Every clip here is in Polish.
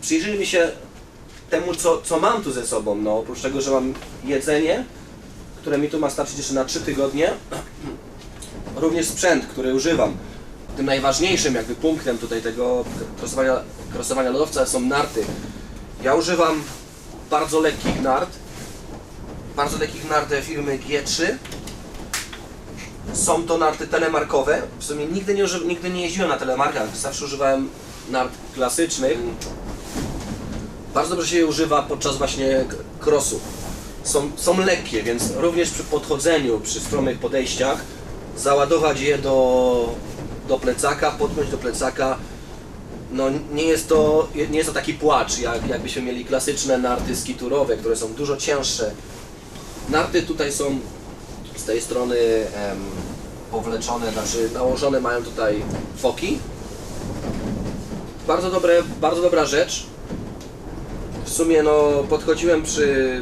przyjrzyjmy się temu, co, co mam tu ze sobą. No, oprócz tego, że mam jedzenie, które mi tu ma starczyć jeszcze na 3 tygodnie, również sprzęt, który używam. Tym najważniejszym jakby punktem tutaj tego krosowania, krosowania lodowca są narty. Ja używam bardzo lekkich nart, bardzo lekkich nart firmy G3. Są to narty telemarkowe. W sumie nigdy nie, nigdy nie jeździłem na telemarkach, zawsze używałem nart klasycznych. Bardzo dobrze się je używa podczas właśnie k- crossu. Są, są lekkie, więc również przy podchodzeniu, przy stromych podejściach, załadować je do, do plecaka, podpiąć do plecaka. No nie jest to, nie jest to taki płacz, jak, jakbyśmy mieli klasyczne narty skiturowe, które są dużo cięższe. Narty tutaj są z tej strony em, powleczone, znaczy nałożone mają tutaj foki. Bardzo dobre, bardzo dobra rzecz. W sumie no podchodziłem przy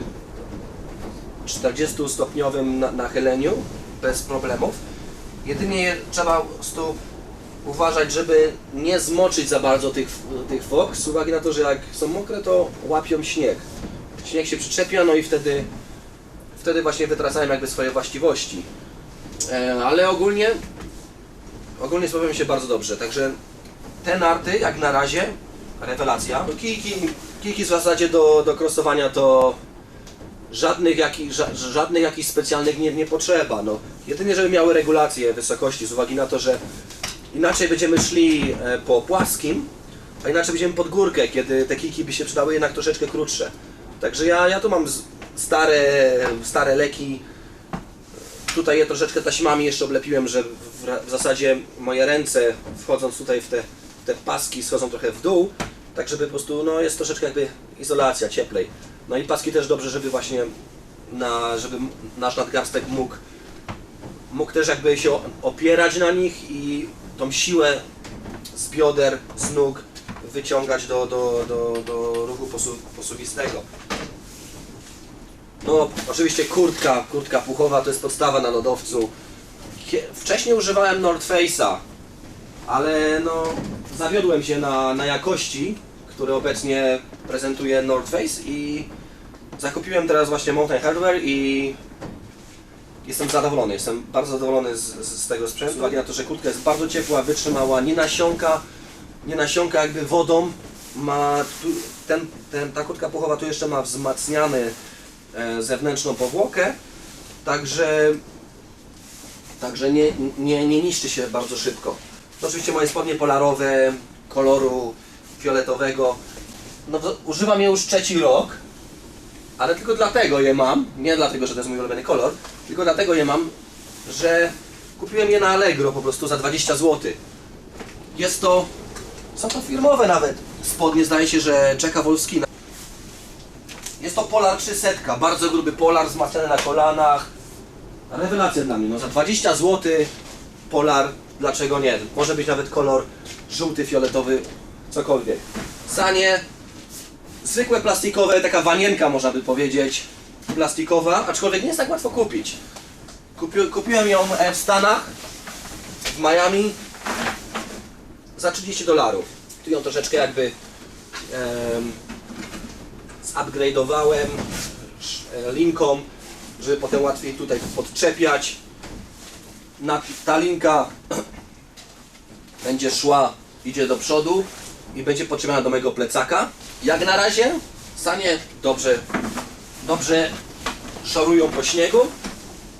40 stopniowym na- nachyleniu bez problemów. Jedynie je- trzeba po uważać, żeby nie zmoczyć za bardzo tych, tych fok, z uwagi na to, że jak są mokre, to łapią śnieg. Śnieg się przyczepia, no i wtedy, wtedy właśnie wytracają jakby swoje właściwości. E, ale ogólnie, ogólnie sprawiają się bardzo dobrze, także te narty, jak na razie, rewelacja. Kijki, kijki w zasadzie do, do krosowania to żadnych, jakich, ża, żadnych jakichś specjalnych nie, nie potrzeba. No, jedynie, żeby miały regulację wysokości, z uwagi na to, że inaczej będziemy szli e, po płaskim, a inaczej będziemy pod górkę, kiedy te kijki by się przydały jednak troszeczkę krótsze. Także ja, ja tu mam stare, stare leki. Tutaj je troszeczkę taśmami jeszcze oblepiłem, że w, w zasadzie moje ręce wchodząc tutaj w te, te paski schodzą trochę w dół, tak żeby po prostu no, jest troszeczkę jakby izolacja, cieplej. No i paski też dobrze, żeby właśnie na, żeby nasz nadgarstek mógł, mógł też jakby się opierać na nich i tą siłę z bioder, z nóg wyciągać do, do, do, do ruchu posu, posuwistego. No, oczywiście kurtka, kurtka puchowa to jest podstawa na lodowcu. Wcześniej używałem North Face'a, ale no, zawiodłem się na, na jakości, które obecnie prezentuje North Face i zakupiłem teraz właśnie Mountain Hardware i jestem zadowolony, jestem bardzo zadowolony z, z, tego sprzętu, uwagi na to, że kurtka jest bardzo ciepła, wytrzymała, nie nasiąka, nie nasiąka jakby wodą, ma tu, ten, ten, ta kurtka puchowa tu jeszcze ma wzmacniany e, zewnętrzną powłokę, także, także nie, nie, nie niszczy się bardzo szybko. No, oczywiście moje spodnie polarowe, koloru fioletowego, no używam je już trzeci rok, ale tylko dlatego je mam, nie dlatego, że to jest mój ulubiony kolor, tylko dlatego je mam, że kupiłem je na Allegro po prostu za 20 zł. Jest to, są to firmowe nawet spodnie, zdaje się, że Czeka Wolskina. Jest to Polar 300, bardzo gruby polar, wzmacniany na kolanach. Rewelacja dla mnie, no za 20 zł polar, dlaczego nie? Może być nawet kolor żółty, fioletowy, cokolwiek. Sanie, zwykłe plastikowe, taka wanienka można by powiedzieć, plastikowa, aczkolwiek nie jest tak łatwo kupić. Kupi, kupiłem ją e, w Stanach, w Miami, za 30 dolarów. Tu ją troszeczkę jakby em, zupgrade'owałem e, linką, żeby potem łatwiej tutaj podczepiać. Ta linka będzie szła, idzie do przodu i będzie podczepiona do mojego plecaka. Jak na razie sanie dobrze, dobrze szorują po śniegu,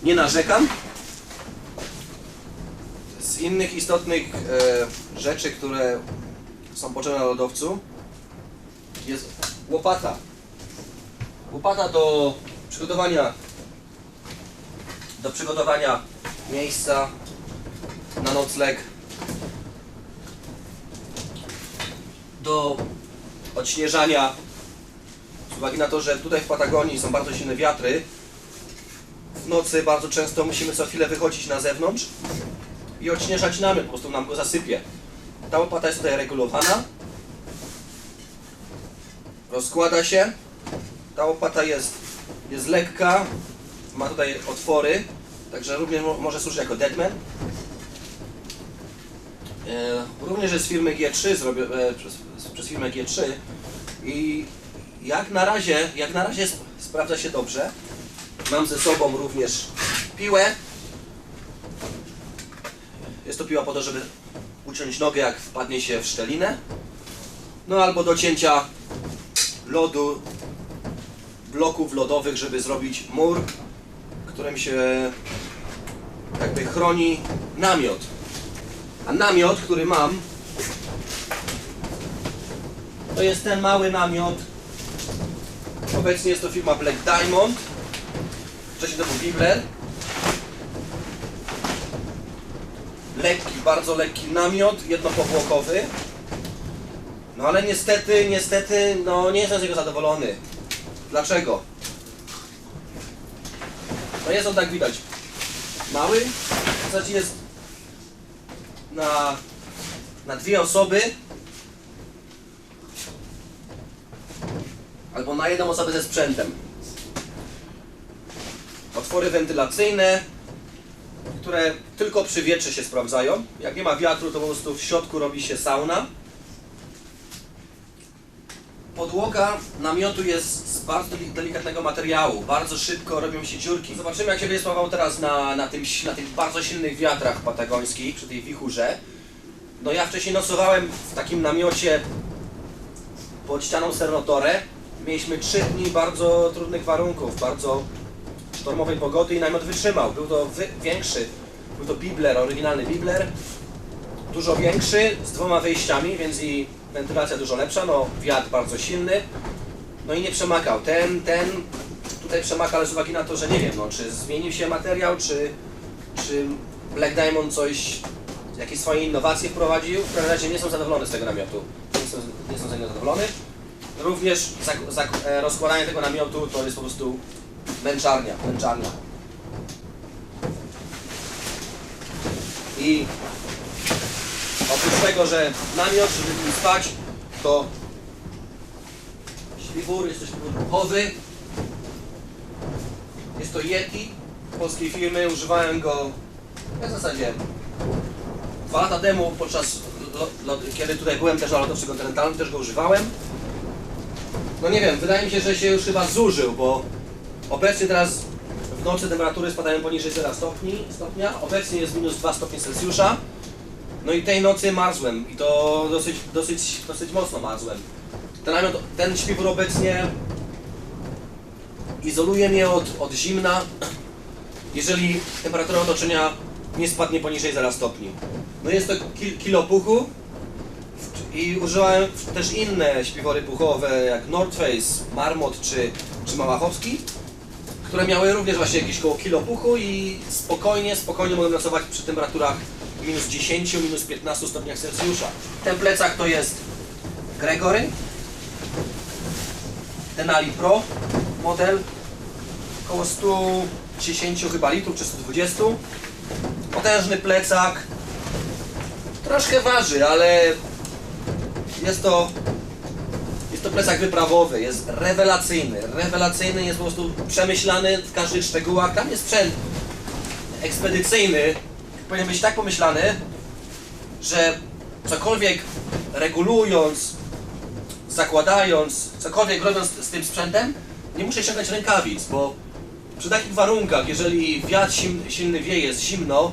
nie narzekam. Z innych istotnych e, rzeczy, które są potrzebne na lodowcu jest łopata. Łopata do przygotowania do przygotowania miejsca na nocleg do odśnieżania z uwagi na to, że tutaj w Patagonii są bardzo silne wiatry w nocy bardzo często musimy co chwilę wychodzić na zewnątrz i odśnieżać namiot, po prostu nam go zasypie. Ta łopata jest tutaj regulowana. Rozkłada się. Ta łopata jest, jest lekka. Ma tutaj otwory. Także również mo- może służyć jako deadman. E, również jest z firmy G3, zrobię, e, przez firmę G3 I jak na razie, jak na razie sp- sprawdza się dobrze. Mam ze sobą również piłę. Jest to piła po to, żeby uciąć nogę, jak wpadnie się w szczelinę. No albo do cięcia lodu, bloków lodowych, żeby zrobić mur, którym się jakby chroni namiot. A namiot, który mam, to jest ten mały namiot. Obecnie jest to firma Black Diamond. Wcześniej to był Bibler. Lekki, bardzo lekki namiot, jednopowłokowy. No ale niestety, niestety, no nie jestem z niego zadowolony. Dlaczego? No jest on tak widać. Mały, w zasadzie jest na, na dwie osoby. Albo na jedną osobę ze sprzętem. Otwory wentylacyjne, które tylko przy wietrze się sprawdzają. Jak nie ma wiatru, to po prostu w środku robi się sauna. Podłoga namiotu jest z bardzo deli- delikatnego materiału. Bardzo szybko robią się dziurki. Zobaczymy, jak się będzie sprawował teraz na, na, tym, na tych bardzo silnych wiatrach patagońskich, przy tej wichurze. No ja wcześniej nocowałem w takim namiocie pod ścianą Sernotorę. Mieliśmy 3 dni bardzo trudnych warunków, bardzo sztormowej pogody i namiot wytrzymał. Był to większy, był to Bibler, oryginalny Bibler. Dużo większy, z dwoma wyjściami, więc i wentylacja dużo lepsza, no wiatr bardzo silny. No i nie przemakał. Ten, ten tutaj przemaka, ale z uwagi na to, że nie wiem, no, czy zmienił się materiał, czy, czy Black Diamond coś, jakieś swoje innowacje wprowadził. W każdym razie nie są zadowolony z tego namiotu. Nie są, nie są z niego zadowolony. Również e, rozkładanie tego namiotu to jest po prostu męczarnia, męczarnia. I oprócz tego, że namiot, żeby w spać, to śpiwór, jest to śpiwór duchowy. Jest to Yeti polskiej firmy, używałem go w zasadzie dwa lata temu, podczas, kiedy tutaj byłem też na lotowcu kontynentalnym, też go używałem. No nie wiem, wydaje mi się, że się już chyba zużył, bo obecnie teraz w nocy temperatury spadają poniżej 0 stopni, stopnia, obecnie jest minus 2 stopnie Celsjusza. No i tej nocy marzłem i to dosyć, dosyć, dosyć mocno marzłem. Ten namiot, ten śpiwór obecnie izoluje mnie od, od zimna, jeżeli temperatura otoczenia nie spadnie poniżej 0 stopni. No jest to kil, kilo puchu i używałem też inne śpiwory puchowe jak North Face, Marmot czy, czy Małachowski, które miały również właśnie jakieś koło kilo puchu i spokojnie, spokojnie mogłem pracować przy temperaturach minus 10, minus 15 stopniach Celsjusza. Ten plecak to jest Gregory, Denali Pro model, około 110 chyba litrów czy 120. Potężny plecak, troszkę waży, ale jest to jest to plecak wyprawowy, jest rewelacyjny, rewelacyjny, jest po prostu przemyślany w każdych szczegółach. Tam jest sprzęt ekspedycyjny, powinien być tak pomyślany, że cokolwiek regulując, zakładając, cokolwiek robiąc z tym sprzętem, nie muszę ściągać rękawic, bo przy takich warunkach, jeżeli wiatr silny wieje, jest zimno,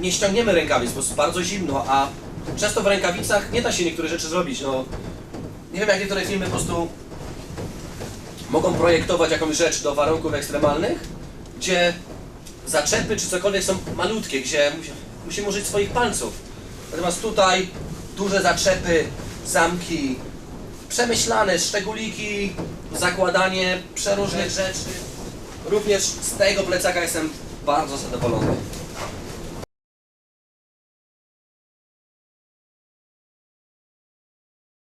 nie ściągniemy rękawic, bo jest bardzo zimno, a często w rękawicach nie da się niektóre rzeczy zrobić. No, nie wiem, jak niektóre firmy po prostu mogą projektować jakąś rzecz do warunków ekstremalnych, gdzie zaczepy czy cokolwiek są malutkie, gdzie musi, musimy użyć swoich palców. Natomiast tutaj duże zaczepy, zamki, przemyślane szczególiki, zakładanie przeróżnych rzeczy. Również z tego plecaka jestem bardzo zadowolony.